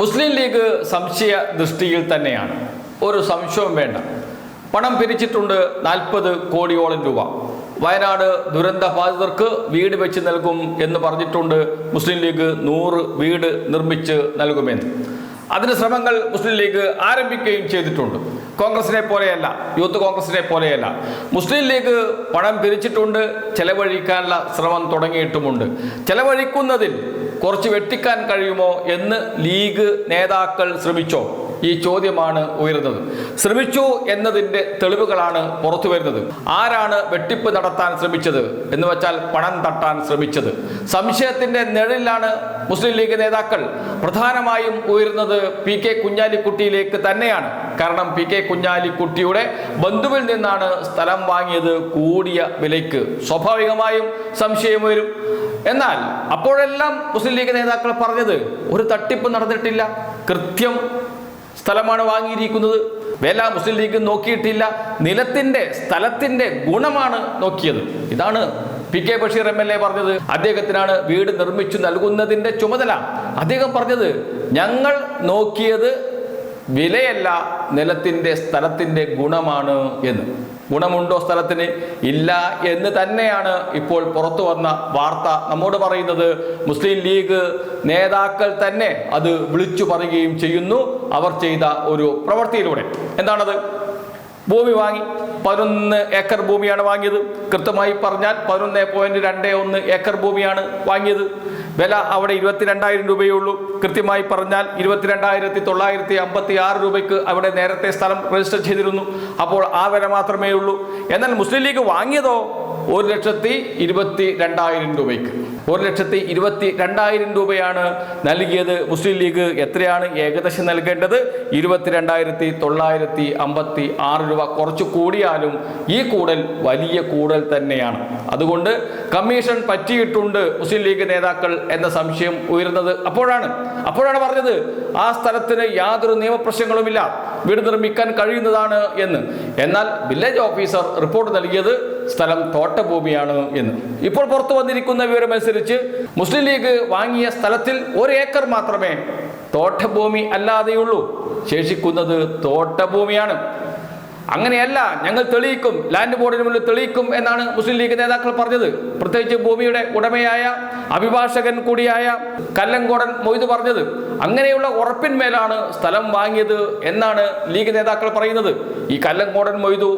മുസ്ലിം league സംശയ ദൃഷ്ടിയിൽ തന്നെയാണ്. ഒരു സംശയവും വേണ്ട. പണം പിരിച്ചിട്ടുണ്ട് നാൽപ്പത് കോടിയോളം രൂപ. വയനാട് ദുരന്ത ബാധിതർക്ക് വീട് വെച്ച് നൽകും എന്ന് പറഞ്ഞിട്ടുണ്ട് മുസ്ലിം ലീഗ് നൂറ് വീട് നിർമ്മിച്ച് നൽകുമെന്ന്. അതിന് ശ്രമങ്ങൾ മുസ്ലിം ലീഗ് ആരംഭിക്കുകയും ചെയ്തിട്ടുണ്ട്. കോൺഗ്രസിനെ പോലെയല്ല യൂത്ത് കോൺഗ്രസിനെ പോലെയല്ല. മുസ്ലിം ലീഗ് പണം പിരിച്ചിട്ടുണ്ട് ചെലവഴിക്കാനുള്ള ശ്രമം തുടങ്ങിയിട്ടുമുണ്ട്. ചെലവഴിക്കുന്നതിൽ കുറച്ച് വെട്ടിക്കാൻ കഴിയുമോ എന്ന് ലീഗ് നേതാക്കൾ ശ്രമിച്ചോ? ഈ ചോദ്യമാണ് ഉയരുന്നത്. ശ്രമിച്ചു എന്നതിന്റെ തെളിവുകളാണ് പുറത്തു വരുന്നത്. ആരാണ് വെട്ടിപ്പ് നടത്താൻ ശ്രമിച്ചത് എന്ന് വെച്ചാൽ പണം തട്ടാൻ ശ്രമിച്ചത്. സംശയത്തിന്റെ നിഴലിലാണ് മുസ്ലിം ലീഗ് നേതാക്കൾ പ്രധാനമായും ഉയരുന്നത് പി കെ കുഞ്ഞാലിക്കുട്ടിയിലേക്ക് തന്നെയാണ്. കാരണം പി കെ കുഞ്ഞാലിക്കുട്ടിയുടെ ബന്ധുവിൽ നിന്നാണ് സ്ഥലം വാങ്ങിയത് കൂടിയ വിലയ്ക്ക്. സ്വാഭാവികമായും സംശയം വരും എന്നാൽ അപ്പോഴെല്ലാം മുസ്ലിം ലീഗ് നേതാക്കൾ പറഞ്ഞത് ഒരു തട്ടിപ്പ് നടന്നിട്ടില്ല. കൃത്യം സ്ഥലമാണ് വാങ്ങിയിരിക്കുന്നത്. വില മുസ്ലിം ലീഗ് നോക്കിയിട്ടില്ല. നിലത്തിന്റെ സ്ഥലത്തിന്റെ ഗുണമാണ് നോക്കിയത്. ഇതാണ് P K Basheer M L A പറഞ്ഞത്. അദ്ദേഹത്തിനാണ് വീട് നിർമ്മിച്ചു നൽകുന്നതിന്റെ ചുമതല. അദ്ദേഹം പറഞ്ഞത് ഞങ്ങൾ നോക്കിയത് വിലയല്ല നിലത്തിന്റെ സ്ഥലത്തിന്റെ ഗുണമാണ് എന്ന്. ഗുണമുണ്ടോ സ്ഥലത്തിന്? ഇല്ല എന്ന് തന്നെയാണ് ഇപ്പോൾ പുറത്തു വന്ന വാർത്ത നമ്മോട് പറയുന്നത്. മുസ്ലിം ലീഗ് നേതാക്കൾ തന്നെ അത് വിളിച്ചു പറയുകയും ചെയ്യുന്നു. അവർ ചെയ്ത ഒരു പ്രവൃത്തിയിലൂടെ. എന്താണത്? ഭൂമി വാങ്ങി. പതിനൊന്ന് ഏക്കർ ഭൂമിയാണ് വാങ്ങിയത്. കൃത്യമായി പറഞ്ഞാൽ പതിനൊന്ന് പോയിന്റ് രണ്ട് ഒന്ന് ഏക്കർ ഭൂമിയാണ് വാങ്ങിയത്. വില അവിടെ ഇരുപത്തിരണ്ടായിരം രൂപയേ ഉള്ളൂ. കൃത്യമായി പറഞ്ഞാൽ ഇരുപത്തിരണ്ടായിരത്തി തൊള്ളായിരത്തി അമ്പത്തി ആറ് രൂപയ്ക്ക് അവിടെ നേരത്തെ സ്ഥലം രജിസ്റ്റർ ചെയ്തിരുന്നു. അപ്പോൾ ആ വില മാത്രമേ ഉള്ളൂ. എന്നാൽ മുസ്ലിം ലീഗ് വാങ്ങിയതോ? ഒരു ലക്ഷത്തി ഇരുപത്തി രണ്ടായിരം രൂപയ്ക്ക്. ഒരു ലക്ഷത്തി ഇരുപത്തി രണ്ടായിരം രൂപയാണ് നൽകിയത്. മുസ്ലിം ലീഗ് എത്രയാണ് ഏകദേശം നൽകേണ്ടത്? ഇരുപത്തിരണ്ടായിരത്തി തൊള്ളായിരത്തി അമ്പത്തി ആറ് രൂപ കുറച്ച് കൂടിയാലും ഈ കൂടൽ വലിയ കൂടൽ തന്നെയാണ്. അതുകൊണ്ട് കമ്മീഷൻ പറ്റിയിട്ടുണ്ട് മുസ്ലിം ലീഗ് നേതാക്കൾ എന്ന സംശയം ഉയരുന്നത്. അപ്പോഴാണ് അപ്പോഴാണ് പറഞ്ഞത് ആ സ്ഥലത്തിന് യാതൊരു നിയമപ്രശ്നങ്ങളുമില്ല. വീട് നിർമ്മിക്കാൻ കഴിയുന്നതാണ് എന്ന്. എന്നാൽ വില്ലേജ് ഓഫീസർ റിപ്പോർട്ട് നൽകിയത് സ്ഥലം തോട്ടഭൂമിയാണ് എന്ന്. ഇപ്പോൾ പുറത്തു വന്നിരിക്കുന്ന വിവരമനുസരിച്ച് മുസ്ലിം ലീഗ് വാങ്ങിയ സ്ഥലത്തിൽ ഒരു ഏക്കർ മാത്രമേ തോട്ടഭൂമി അല്ലാതെയുള്ളൂ. ശേഷിക്കുന്നത് തോട്ടഭൂമിയാണ്. അങ്ങനെയല്ല ഞങ്ങൾ തെളിയിക്കും ലാൻഡ് ബോർഡിന് മുന്നിൽ തെളിയിക്കും എന്നാണ് മുസ്ലിം ലീഗ് നേതാക്കൾ പറഞ്ഞത്. പ്രത്യേകിച്ച് ഭൂമിയുടെ ഉടമയായ അഭിഭാഷകൻ കൂടിയായ കല്ലങ്കോടൻ മൊയ്ത് പറഞ്ഞത്. അങ്ങനെയുള്ള ഉറപ്പിന്മേലാണ് സ്ഥലം വാങ്ങിയത് എന്നാണ് ലീഗ് നേതാക്കൾ പറയുന്നത്. ഈ കല്ലങ്കോടൻ മൊയ്തു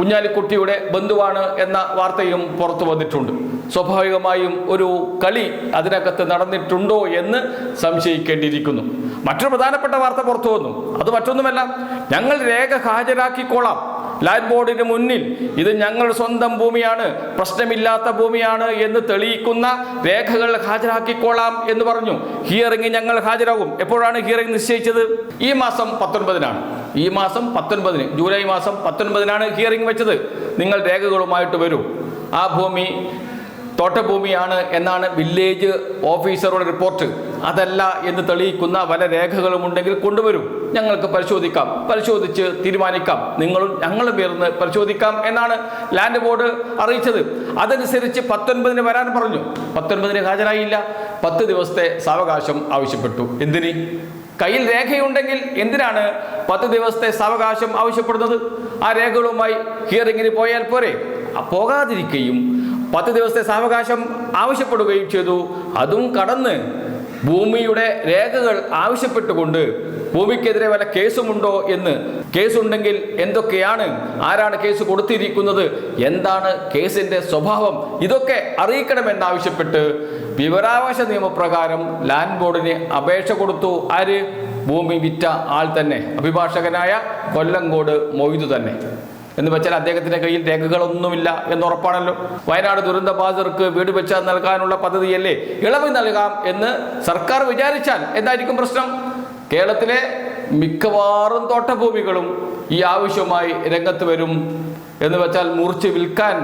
കുഞ്ഞാലിക്കുട്ടിയുടെ ബന്ധുവാണ് എന്ന വാർത്തയും പുറത്തു വന്നിട്ടുണ്ട്. സ്വാഭാവികമായും ഒരു കളി അതിനകത്ത് നടന്നിട്ടുണ്ടോ എന്ന് സംശയിക്കേണ്ടിയിരിക്കുന്നു. മറ്റൊരു പ്രധാനപ്പെട്ട വാർത്ത പുറത്തു വന്നു. അത് മറ്റൊന്നുമല്ല. ഞങ്ങൾ രേഖ ഹാജരാക്കിക്കോളാം. ലാൻഡ് ബോർഡിന് മുന്നിൽ ഇത് ഞങ്ങൾ സ്വന്തം ഭൂമിയാണ് പ്രശ്നമില്ലാത്ത ഭൂമിയാണ് എന്ന് തെളിയിക്കുന്ന രേഖകൾ ഹാജരാക്കിക്കോളാം എന്ന് പറഞ്ഞു. ഹിയറിംഗ് ഞങ്ങൾ ഹാജരാകും. എപ്പോഴാണ് ഹിയറിംഗ് നിശ്ചയിച്ചത്? ഈ മാസം പത്തൊൻപതിനാണ്. ഈ മാസം പത്തൊൻപതിന് ജൂലൈ മാസം പത്തൊൻപതിനാണ് ഹിയറിംഗ് വെച്ചത്. നിങ്ങൾ രേഖകളുമായിട്ട് വരൂ. ആ ഭൂമി തോട്ടഭൂമിയാണ് എന്നാണ് വില്ലേജ് ഓഫീസറുടെ റിപ്പോർട്ട് അതല്ല എന്ന് തെളിയിക്കുന്ന പല രേഖകളും ഉണ്ടെങ്കിൽ കൊണ്ടുവരും. ഞങ്ങൾക്ക് പരിശോധിക്കാം. പരിശോധിച്ച് തീരുമാനിക്കാം. നിങ്ങളും ഞങ്ങളും പേർന്ന് പരിശോധിക്കാം എന്നാണ് ലാൻഡ് ബോർഡ് അറിയിച്ചത്. അതനുസരിച്ച് പത്തൊൻപതിന് വരാൻ പറഞ്ഞു. പത്തൊൻപതിന് ഹാജരായില്ല. പത്ത് ദിവസത്തെ സാവകാശം ആവശ്യപ്പെട്ടു. എന്തിന്? കയ്യിൽ രേഖയുണ്ടെങ്കിൽ എന്തിനാണ് പത്ത് ദിവസത്തെ സാവകാശം ആവശ്യപ്പെടുന്നത്? ആ രേഖകളുമായി ഹിയറിങ്ങിന് പോയാൽ പോരെ. പോകാതിരിക്കുകയും പത്ത് ദിവസത്തെ സാവകാശം ആവശ്യപ്പെടുകയും ചെയ്തു. അതും കടന്ന് ഭൂമിയുടെ രേഖകൾ ആവശ്യപ്പെട്ടുകൊണ്ട് ഭൂമിക്കെതിരെ വല്ല കേസുമുണ്ടോ എന്ന്? കേസുണ്ടെങ്കിൽ എന്തൊക്കെയാണ്? ആരാണ് കേസ് കൊടുത്തിരിക്കുന്നത്? എന്താണ് കേസിന്റെ സ്വഭാവം? ഇതൊക്കെ അറിയിക്കണമെന്നാവശ്യപ്പെട്ട് വിവരാവകാശ നിയമപ്രകാരം ലാൻഡ് ബോർഡിന് അപേക്ഷ കൊടുത്തു. ആര്? ഭൂമി വിറ്റ ആൾ തന്നെ. അഭിഭാഷകനായ കൊല്ലങ്കോട് മൊയ്തു തന്നെ. എന്ന് വെച്ചാൽ അദ്ദേഹത്തിന്റെ കയ്യിൽ രേഖകളൊന്നുമില്ല എന്ന് ഉറപ്പാണല്ലോ. വയനാട് ദുരന്ത ബാധിതർക്ക് വീട് വെച്ച നൽകാനുള്ള പദ്ധതിയല്ലേ? ഇളവ് നൽകാം എന്ന് സർക്കാർ വിചാരിച്ചാൽ എന്തായിരിക്കും പ്രശ്നം? കേരളത്തിലെ മിക്കവാറും തോട്ടഭൂമികളും ഈ ആവശ്യമായി രംഗത്ത് വരും എന്ന് വെച്ചാൽ മുറിച്ച് വിൽക്കാൻ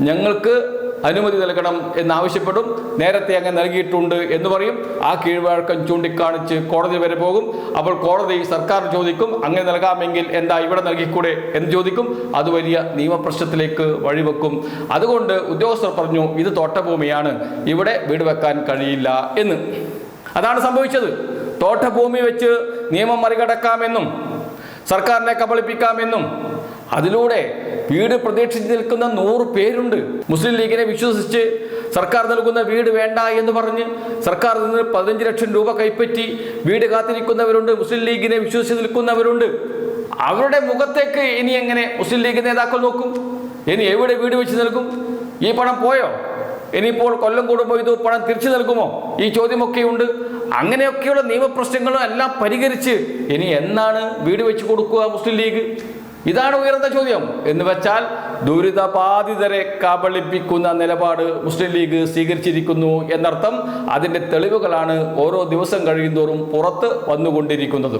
ഞങ്ങൾക്ക് അനുമതി നൽകണം എന്നാവശ്യപ്പെടും. നേരത്തെ അങ്ങ് നൽകിയിട്ടുണ്ട് എന്ന് പറയും. ആ കീഴ്വഴക്കം ചൂണ്ടിക്കാണിച്ച് കോടതി വരെ പോകും. അപ്പോൾ കോടതി സർക്കാർ ചോദിക്കും അങ്ങനെ നൽകാമെങ്കിൽ എന്താ ഇവിടെ നൽകിക്കൂടെ? എന്ന് ചോദിക്കും. അത് വലിയ നിയമപ്രശ്നത്തിലേക്ക് വഴിവെക്കും. അതുകൊണ്ട് ഉദ്യോഗസ്ഥർ പറഞ്ഞു ഇത് തോട്ടഭൂമിയാണ്. ഇവിടെ വീട് വെക്കാൻ കഴിയില്ല എന്ന്. അതാണ് സംഭവിച്ചത്. തോട്ടഭൂമി വെച്ച് നിയമം മറികടക്കാമെന്നും സർക്കാരിനെ കബളിപ്പിക്കാമെന്നും അതിലൂടെ വീട് പ്രതീക്ഷിച്ച് നിൽക്കുന്ന നൂറ് പേരുണ്ട്. മുസ്ലിം ലീഗിനെ വിശ്വസിച്ച് സർക്കാർ നൽകുന്ന വീട് വേണ്ട എന്ന് പറഞ്ഞ് സർക്കാർ നിന്ന് പതിനഞ്ച് ലക്ഷം രൂപ കൈപ്പറ്റി വീട് കാത്തിരിക്കുന്നവരുണ്ട് മുസ്ലിം ലീഗിനെ വിശ്വസിച്ച് നിൽക്കുന്നവരുണ്ട്. അവരുടെ മുഖത്തേക്ക് ഇനി എങ്ങനെ മുസ്ലിം ലീഗ് നേതാക്കൾ നോക്കും? ഇനി എവിടെ വീട് വെച്ച് നൽകും? ഈ പണം പോയോ? ഇനിയിപ്പോൾ കൊല്ലം കൂടുമ്പോൾ ഇത് പണം തിരിച്ചു നൽകുമോ? ഈ ചോദ്യമൊക്കെയുണ്ട് അങ്ങനെയൊക്കെയുള്ള നിയമപ്രശ്നങ്ങളും എല്ലാം പരിഹരിച്ച് ഇനി എന്നാണ് വീട് വെച്ച് കൊടുക്കുക മുസ്ലിം ലീഗ്? ഇതാണ് ഉയർന്ന ചോദ്യം. എന്ന് വെച്ചാൽ ദുരിതബാധിതരെ കബളിപ്പിക്കുന്ന നിലപാട് മുസ്ലിം ലീഗ് സ്വീകരിച്ചിരിക്കുന്നു എന്നർത്ഥം അതിന്റെ തെളിവുകളാണ് ഓരോ ദിവസം കഴിയുന്തോറും പുറത്ത് വന്നുകൊണ്ടിരിക്കുന്നത്.